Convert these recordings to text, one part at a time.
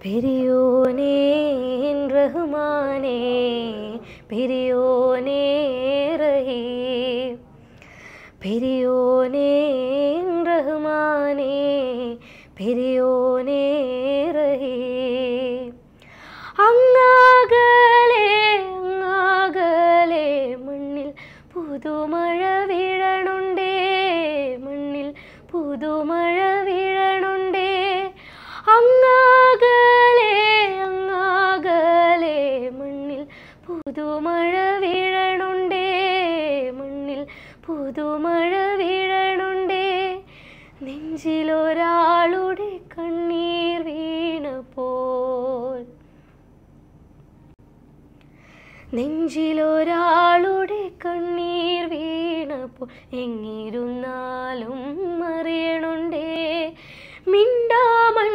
പെരിയോനേ റഹ്മാനേ പെരിയോനേ റഹീം പെരിയോനേ റഹ്മാനേ പെരിയോനേ റഹീം അങ്ങാകലെ അങ്ങാകലെ മണ്ണിൽ പുതുമഴ വീഴണുണ്ടേ മണ്ണിൽ പുതുമഴ പുതുമഴ വീഴണുണ്ടേ മണ്ണിൽ പുതുമഴ വീഴണുണ്ടേ. നെഞ്ചിലൊരാളുടെ കണ്ണീർ വീണപ്പോൾ. നെഞ്ചിലൊരാളുടെ കണ്ണീർ വീണപ്പോൾ എങ്ങിരുന്നാലും അറിയണുണ്ടേ. മിണ്ടാമൺ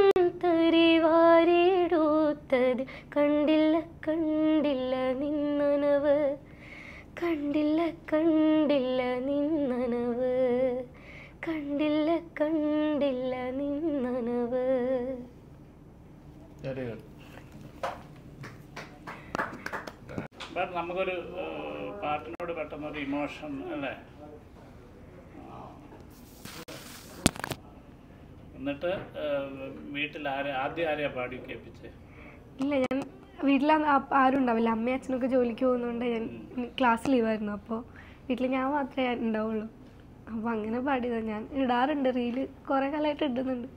വാരിടൂത്തത് കണ്ടില്ല കണ്ടില്ല. കണ്ടില്ല കണ്ടില്ല നിന്നനവ്. കണ്ടില്ല കണ്ടില്ല നിന്നനവ്. നമുക്കൊരു പാട്ടിനോട് പെട്ടെന്നൊരു ഇമോഷൻ അല്ലേ? എന്നിട്ട് വീട്ടിൽ ആരെ ആദ്യം ആരെയാ പാടി കേൾപ്പിച്ചേ? ഇല്ല ഞാൻ വീട്ടിൽ ആരും ഉണ്ടാവില്ല അമ്മയും അച്ഛനൊക്കെ ജോലിക്ക് പോകുന്നതുകൊണ്ട് ഞാൻ ക്ലാസ് ലീവായിരുന്നു അപ്പോൾ വീട്ടിൽ ഞാൻ മാത്രമേ ഉണ്ടാവുള്ളൂ അപ്പോൾ അങ്ങനെ പാടിയതാണ് ഞാൻ ഇടാറുണ്ട്. റീൽ കുറേ കാലമായിട്ട് ഇടുന്നുണ്ട്.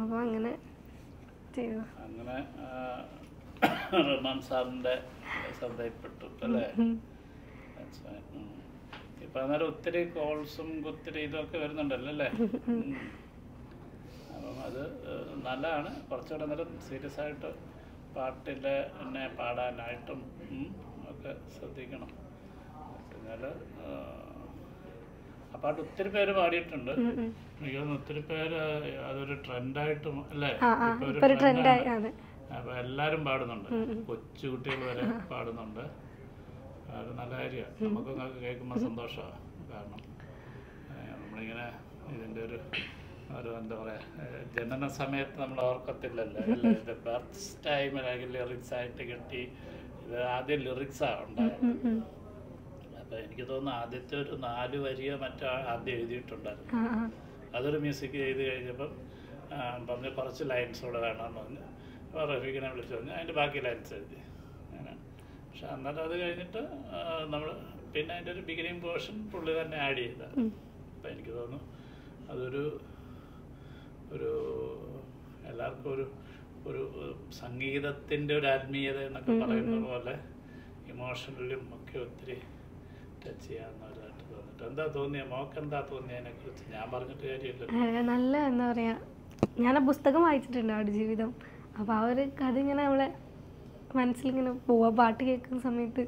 അപ്പോൾ അങ്ങനെ ചെയ്തു. അങ്ങനെ റഹ്മാൻ സാറിന്റെ ശ്രദ്ധയിൽപ്പെട്ടു അല്ലേ. ഇപ്പൊ അന്നേരം ഒത്തിരി കോൾസും ഒത്തിരി ഇതൊക്കെ വരുന്നുണ്ടല്ലോ അല്ലേ? അപ്പം അത് നല്ലതാണ്. കുറച്ചുകൂടെ നേരം സീരിയസ് ആയിട്ട് പാട്ടിൽ എന്നെ പാടാനായിട്ടും ഒക്കെ ശ്രദ്ധിക്കണം. എന്നാൽ ആ പാട്ട് ഒത്തിരി പേര് പാടിയിട്ടുണ്ട്. എനിക്ക് തോന്നുന്നു ഒത്തിരി പേര് അതൊരു ട്രെൻഡായിട്ടും അല്ലേ? ഇപ്പൊ ഒരു ട്രെൻഡാണ്. അപ്പൊ എല്ലാരും പാടുന്നുണ്ട്. കൊച്ചു കുട്ടികൾ വരെ പാടുന്നുണ്ട്. അത് നല്ല കാര്യമാണ് നമുക്കൊക്കെ കേൾക്കുമ്പോൾ സന്തോഷമാണ് കാരണം നമ്മളിങ്ങനെ ഇതിന്റെ ഒരു ഒരു എന്താ പറയുക ജനന സമയത്ത് നമ്മൾ ഓർക്കത്തില്ലല്ലോ. ഇത് ബർത്ത് ടൈമിലാണെങ്കിൽ ലിറിക്സ് ആയിട്ട് കിട്ടി. ഇത് ആദ്യം ലിറിക്സാണ് ഉണ്ടായത് അപ്പോൾ എനിക്ക് തോന്നുന്നു ആദ്യത്തെ ഒരു നാല് വരിയോ മറ്റോ ആദ്യം എഴുതിയിട്ടുണ്ടായിരുന്നു. അതൊരു മ്യൂസിക് ചെയ്ത് കഴിഞ്ഞപ്പം പറഞ്ഞ കുറച്ച് ലൈൻസ് കൂടെ വേണമെന്ന് പറഞ്ഞു. അപ്പോൾ റഫീഖിനെ വിളിച്ചു പറഞ്ഞു അതിന്റെ ബാക്കി ലൈൻസ് എഴുതി. അങ്ങനെ. പക്ഷെ അന്നേരം അത് കഴിഞ്ഞിട്ട് നമ്മൾ പിന്നെ അതിന്റെ ഒരു ബിഗിനിങ് പോർഷൻ പുള്ളി തന്നെ ആഡ് ചെയ്ത. അപ്പം എനിക്ക് തോന്നുന്നു അതൊരു ഒരു എല്ലാവർക്കും ഒരു ഒരു സംഗീതത്തിന്റെ ഒരു ആത്മീയത എന്നൊക്കെ പറയുന്ന പോലെ ഇമോഷണലും ഒക്കെ ഒത്തിരി ടച്ച് ചെയ്യാവുന്നവരായിട്ട് തോന്നിട്ട് എന്താ തോന്നിയ? മോക്ക് എന്താ തോന്നിയ അതിനെക്കുറിച്ച്? ഞാൻ പറഞ്ഞിട്ട് കാര്യമില്ലല്ലോ. നല്ല എന്താ പറയാ ഞാൻ ആ പുസ്തകം വായിച്ചിട്ടുണ്ട് ആടുജീവിതം അപ്പോൾ ആ ഒരു കഥ ഇങ്ങനെ നമ്മളെ മനസ്സിലിങ്ങനെ പോവാ പാട്ട് കേൾക്കുന്ന സമയത്ത്